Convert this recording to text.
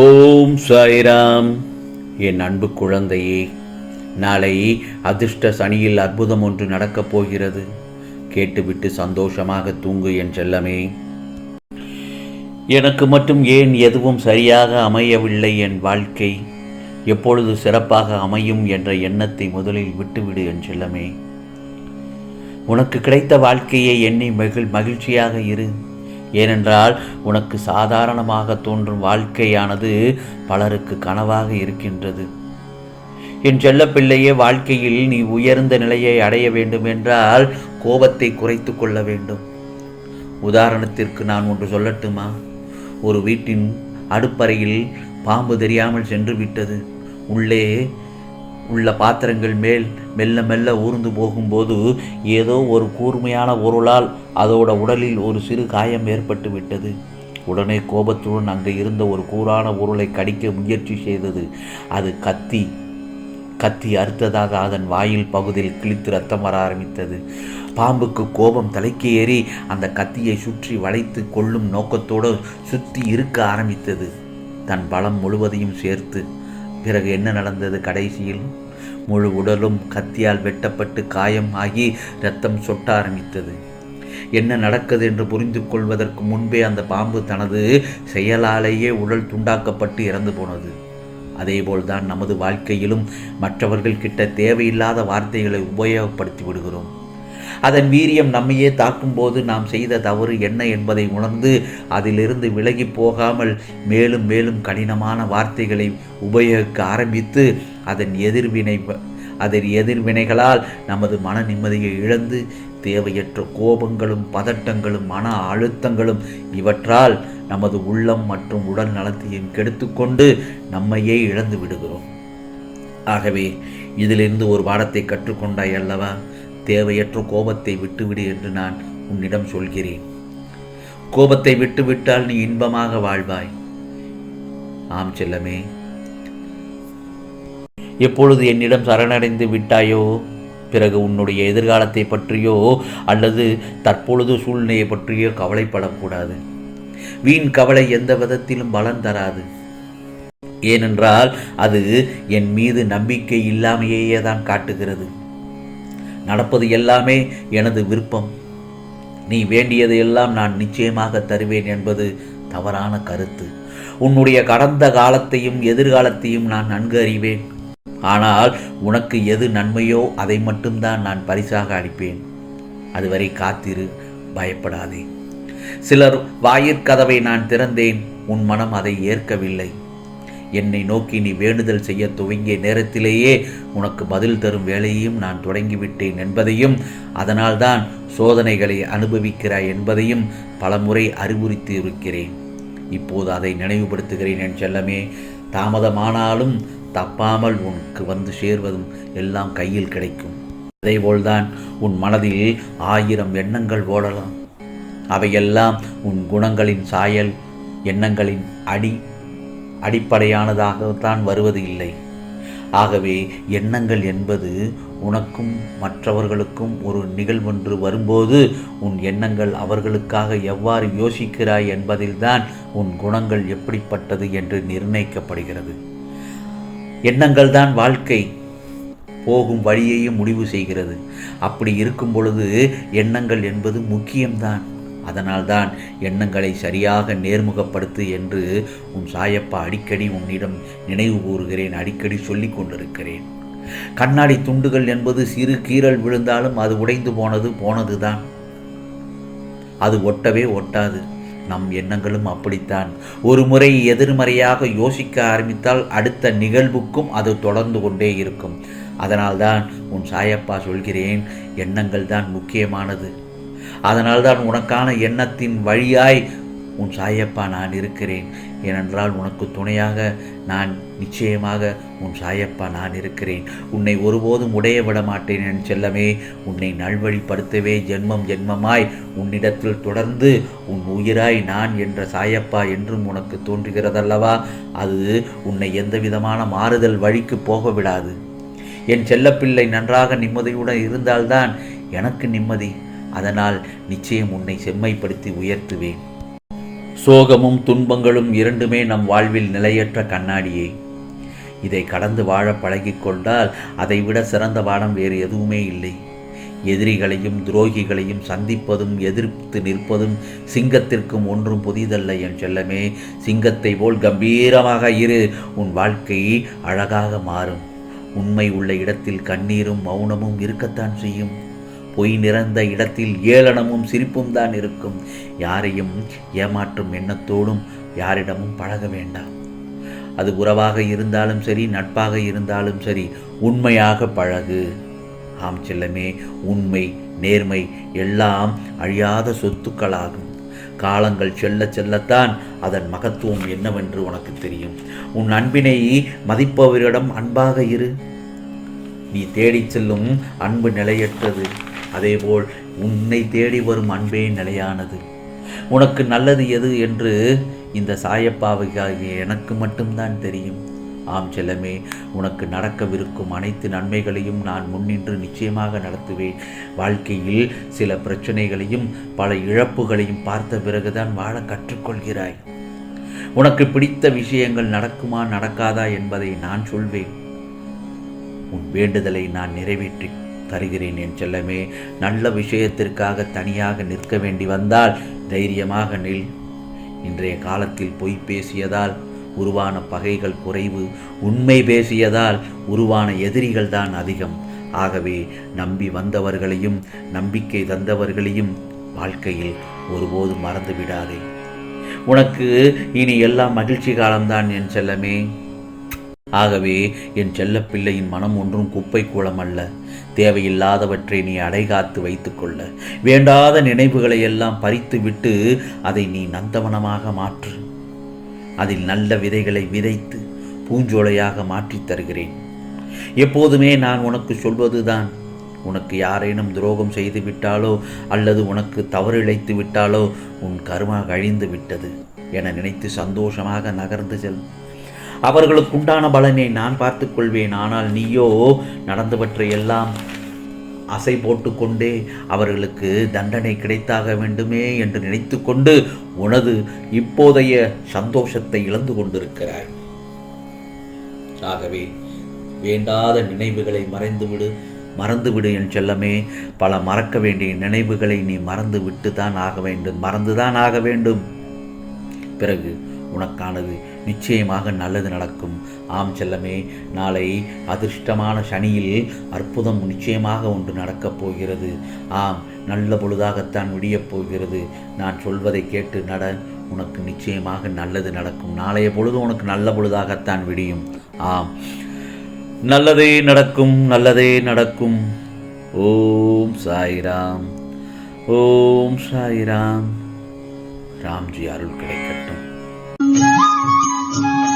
ஓம் சாய்ராம். என் அன்பு குழந்தையே நாளை அதிர்ஷ்ட சனியில் அற்புதம் ஒன்று நடக்கப் போகிறது. கேட்டுவிட்டு சந்தோஷமாக தூங்கு என் செல்லமே. எனக்கு மட்டும் ஏன் எதுவும் சரியாக அமையவில்லை என் வாழ்க்கை? எப்பொழுது சிறப்பாக அமையும் என்ற எண்ணத்தை முதலில் விட்டுவிடு என் செல்லமே. உனக்கு கிடைத்த வாழ்க்கையை எண்ணி மகிழ் மகிழ்ச்சியாக இரு. ஏனென்றால் உனக்கு சாதாரணமாக தோன்றும் வாழ்க்கையானது பலருக்கு கனவாக இருக்கின்றது. என் செல்லப்பிள்ளையே வாழ்க்கையில் நீ உயர்ந்த நிலையை அடைய வேண்டும் என்றால் கோபத்தை குறைத்து கொள்ள வேண்டும். உதாரணத்திற்கு நான் ஒன்று சொல்லட்டுமா? ஒரு வீட்டின் அடுப்பறையில் பாம்பு தெரியாமல் சென்று விட்டது. உள்ளே உள்ள பாத்திரங்கள் மேல் மெல்ல மெல்ல ஊர்ந்து போகும்போது ஏதோ ஒரு கூர்மையான பொருளால் அதோட உடலில் ஒரு சிறு காயம் ஏற்பட்டு விட்டது. உடனே கோபத்துடன் அங்கே இருந்த ஒரு கூரான பொருளை கடிக்க முயற்சி செய்தது. அது கத்தி. கத்தி அறுத்ததாக அதன் வாயில் பகுதியில் கிழித்து ரத்தம் வர ஆரம்பித்தது. பாம்புக்கு கோபம் தலைக்கு ஏறி அந்த கத்தியை சுற்றி வளைத்து கொள்ளும் நோக்கத்தோடு சுற்றி இருக்க ஆரம்பித்தது. தன் பலம் முழுவதையும் சேர்த்து. பிறகு என்ன நடந்தது கடைசியில்? முழு உடலும் கத்தியால் வெட்டப்பட்டு காயம் ஆகி ரத்தம் சொட்ட ஆரம்பித்தது. என்ன நடக்குது என்று புரிந்து கொள்வதற்கு முன்பே அந்த பாம்பு தனது செயலாலேயே உடல் துண்டாக்கப்பட்டு இறந்து போனது. அதேபோல்தான் நமது வாழ்க்கையிலும் மற்றவர்கள் கிட்ட தேவையில்லாத வார்த்தைகளை உபயோகப்படுத்தி விடுகிறோம். அதன் வீரியம் நம்மையே தாக்கும்போது நாம் செய்த தவறு என்ன என்பதை உணர்ந்து அதிலிருந்து விலகி போகாமல் மேலும் மேலும் கடினமான வார்த்தைகளை உபயோகிக்க ஆரம்பித்து அதன் எதிர்வினை அதன் எதிர்வினைகளால் நமது மன நிம்மதியை இழந்து தேவையற்ற கோபங்களும் பதட்டங்களும் மன அழுத்தங்களும் இவற்றால் நமது உள்ளம் மற்றும் உடல் நலத்தையும் கெடுத்துக்கொண்டு நம்மையே இழந்து விடுகிறோம். ஆகவே இதிலிருந்து ஒரு பாடத்தை கற்றுக்கொண்டாய் அல்லவா? தேவையற்ற கோபத்தை விட்டுவிடு என்று நான் உன்னிடம் சொல்கிறேன். கோபத்தை விட்டுவிட்டால் நீ இன்பமாக வாழ்வாய். ஆம் செல்லமே. எப்பொழுது என்னிடம் சரணடைந்து விட்டாயோ? பிறகு உன்னுடைய எதிர்காலத்தை பற்றியோ அல்லது தற்பொழுது சூழ்நிலையை பற்றியோ கவலைப்படக்கூடாது. வீண் கவலை எந்த விதத்திலும் பலன் தராது. ஏனென்றால் அது என் மீது நம்பிக்கை இல்லாமையே தான் காட்டுகிறது. நடப்பது எல்லாமே எனது விருப்பம். நீ வேண்டியது எல்லாம் நான் நிச்சயமாக தருவேன் என்பது தவறான கருத்து. உன்னுடைய கடந்த காலத்தையும் எதிர்காலத்தையும் நான் நன்கு அறிவேன். ஆனால் உனக்கு எது நன்மையோ அதை மட்டும்தான் நான் பரிசாக அளிப்பேன். அதுவரை காத்திரு பயப்படாதே. சிலர் வாயிற்கதவை நான் திறந்தேன் உன் மனம் அதை ஏற்கவில்லை. என்னை நோக்கி நீ வேண்டுதல் செய்ய துவங்கிய நேரத்திலேயே உனக்கு பதில் தரும் வேலையையும் நான் தொடங்கிவிட்டேன் என்பதையும் அதனால்தான் சோதனைகளை அனுபவிக்கிறாய் என்பதையும் பலமுறை அறிவுறுத்தி இருக்கிறேன் இப்போது அதை நினைவுபடுத்துகிறேன் என் செல்லமே. தாமதமானாலும் தப்பாமல் உனக்கு வந்து சேர்வதும் எல்லாம் கையில் கிடைக்கும். அதேபோல்தான் உன் மனதில் ஆயிரம் எண்ணங்கள் ஓடலாம். அவையெல்லாம் உன் குணங்களின் சாயல் எண்ணங்களின் அடி அடிப்படையானதாகத்தான் வருவது இல்லை. ஆகவே எண்ணங்கள் என்பது உனக்கும் மற்றவர்களுக்கும் ஒரு நிகழ்வொன்று வரும்போது உன் எண்ணங்கள் அவர்களுக்காக எவ்வாறு யோசிக்கிறாய் என்பதில்தான் உன் குணங்கள் எப்படிப்பட்டது என்று நிர்ணயிக்கப்படுகிறது. எண்ணங்கள் தான் வாழ்க்கை. போகும் வழியையும் முடிவு செய்கிறது. அப்படி இருக்கும் பொழுது எண்ணங்கள் என்பது முக்கியம்தான். அதனால்தான் எண்ணங்களை சரியாக நேர்முகப்படுத்து என்று உன் சாயப்பா அடிக்கடி உன்னிடம் நினைவு கூறுகிறேன் அடிக்கடி சொல்லி கொண்டிருக்கிறேன். கண்ணாடி துண்டுகள் என்பது சிறு கீறல் விழுந்தாலும் அது உடைந்து போனது போனதுதான். அது ஒட்டவே ஒட்டாது. நம் எண்ணங்களும் அப்படித்தான். ஒரு முறை எதிர்மறையாக யோசிக்க ஆரம்பித்தால் அடுத்த நிகழ்வுக்கும் அது தொடர்ந்து கொண்டே இருக்கும். அதனால்தான் உன் சாயப்பா சொல்கிறேன் எண்ணங்கள் தான் முக்கியமானது. அதனால்தான் உனக்கான எண்ணத்தின் வழியாய் உன் சாயப்பா நான் இருக்கிறேன். ஏனென்றால் உனக்கு துணையாக நான் நிச்சயமாக உன் சாயப்பா நான் இருக்கிறேன். உன்னை ஒருபோதும் உடைய விட மாட்டேன் என் செல்லமே. உன்னை நல்வழிப்படுத்தவே ஜென்மம் ஜென்மமாய் உன்னிடத்தில் தொடர்ந்து உன் உயிராய் நான் என்ற சாயப்பா என்றும் உனக்கு தோன்றுகிறதல்லவா? அது உன்னை எந்த விதமான மாறுதல் வழிக்கு போக விடாது என் செல்லப்பிள்ளை நன்றாக நிம்மதியுடன் இருந்தால்தான் எனக்கு நிம்மதி. அதனால் நிச்சயம் உன்னை செம்மைப்படுத்தி உயர்த்துவேன். சோகமும் துன்பங்களும் இரண்டுமே நம் வாழ்வில் நிலையற்ற கண்ணாடியே. இதை கடந்து வாழ பழகிக்கொண்டால் அதைவிட சிறந்த பாடம் வேறு எதுவுமே இல்லை. எதிரிகளையும் துரோகிகளையும் சந்திப்பதும் எதிர்த்து நிற்பதும் சிங்கத்திற்கும் ஒன்றும் புதிதல்ல என் செல்லமே. சிங்கத்தை போல் கம்பீரமாக இரு உன் வாழ்க்கை அழகாக மாறும். உண்மை உள்ள இடத்தில் கண்ணீரும் மௌனமும் இருக்கத்தான் செய்யும். பொய் நிறைந்த இடத்தில் ஏளனமும் சிரிப்பும் தான் இருக்கும். யாரையும் ஏமாற்றும் எண்ணத்தோடும் யாரிடமும் பழக வேண்டாம். அது உறவாக இருந்தாலும் சரி நட்பாக இருந்தாலும் சரி உண்மையாக பழகு. ஆம் செல்லமே உண்மை நேர்மை எல்லாம் அழியாத சொத்துக்களாகும். காலங்கள் செல்ல செல்லத்தான் அதன் மகத்துவம் என்னவென்று உனக்கு தெரியும். உன் அன்பினை மதிப்பவரிடம் அன்பாக இரு. நீ தேடிச் செல்லும் அன்பு நிலையற்றது. அதேபோல் உன்னை தேடி வரும் அன்பே நிலையானது. உனக்கு நல்லது எது என்று இந்த சாயப்பாவைக்காகிய எனக்கு மட்டும்தான் தெரியும். ஆம் செல்லமே உனக்கு நடக்கவிருக்கும் அனைத்து நன்மைகளையும் நான் முன்னின்று நிச்சயமாக நடத்துவேன். வாழ்க்கையில் சில பிரச்சனைகளையும் பல இழப்புகளையும் பார்த்த பிறகுதான் வாழ கற்றுக்கொள்கிறாய். உனக்கு பிடித்த விஷயங்கள் நடக்குமா நடக்காதா என்பதை நான் சொல்வேன். உன் வேண்டுதலை நான் நிறைவேற்றி தருகிறேன் என் செல்லமே. நல்ல விஷயத்திற்காக தனியாக நிற்க வேண்டி வந்தால் தைரியமாக நில். இன்றைய காலத்தில் பொய் பேசியதால் உருவான பகைகள் குறைவு உண்மை பேசியதால் உருவான எதிரிகள் தான் அதிகம். ஆகவே நம்பி வந்தவர்களையும் நம்பிக்கை தந்தவர்களையும் வாழ்க்கையில் ஒருபோதும் மறந்து விடாதே உனக்கு இனி எல்லாம் மகிழ்ச்சி காலம்தான் என் செல்லமே. ஆகவே என் செல்லப்பிள்ளையின் மனம் ஒன்றும் குப்பை கூலம் அல்ல தேவையில்லாதவற்றை நீ அடைகாத்து வைத்துக்கொள்ள. வேண்டாத நினைவுகளை எல்லாம் பறித்து விட்டு அதை நீ நந்தவனமாக மாற்று. அதில் நல்ல விதைகளை விதைத்து பூஞ்சோலையாக மாற்றித் தருகிறேன். எப்போதுமே நான் உனக்கு சொல்வதுதான். உனக்கு யாரேனும் துரோகம் செய்து விட்டாலோ அல்லது உனக்கு தவறு இழைத்து விட்டாலோ உன் கருமா கழிந்து விட்டது என நினைத்து சந்தோஷமாக நகர்ந்து செல். அவர்களுக்குண்டான பலனை நான் பார்த்துக்கொள்வேன். ஆனால் நீயோ நடந்தவற்றை எல்லாம் அசை போட்டுக்கொண்டே அவர்களுக்கு தண்டனை கிடைத்தாக வேண்டுமே என்று நினைத்து கொண்டு உனது இப்போதைய சந்தோஷத்தை இழந்து கொண்டிருக்கிறாய். ஆகவே வேண்டாத நினைவுகளை மறைந்துவிடு. மறந்துவிடு என் செல்லமே. பல மறக்க வேண்டிய நினைவுகளை நீ மறந்து விட்டு தான் ஆக வேண்டும். மறந்துதான் ஆக வேண்டும். பிறகு உனக்கானது நிச்சயமாக நல்லது நடக்கும். ஆம் செல்லமே நாளை அதிர்ஷ்டமான சனியில் அற்புதம் நிச்சயமாக ஒன்று நடக்கப் போகிறது. ஆம் நல்ல பொழுதாகத்தான் விடியப் போகிறது. நான் சொல்வதை கேட்டு நட உனக்கு நிச்சயமாக நல்லது நடக்கும். நாளைய பொழுது உனக்கு நல்ல பொழுதாகத்தான் விடியும். ஆம் நல்லதே நடக்கும் நல்லதே நடக்கும். ஓம் சாய்ராம் ஓம் சாய்ராம். ராம்ஜி அருள் கிடைக்கட்டும். Thank you.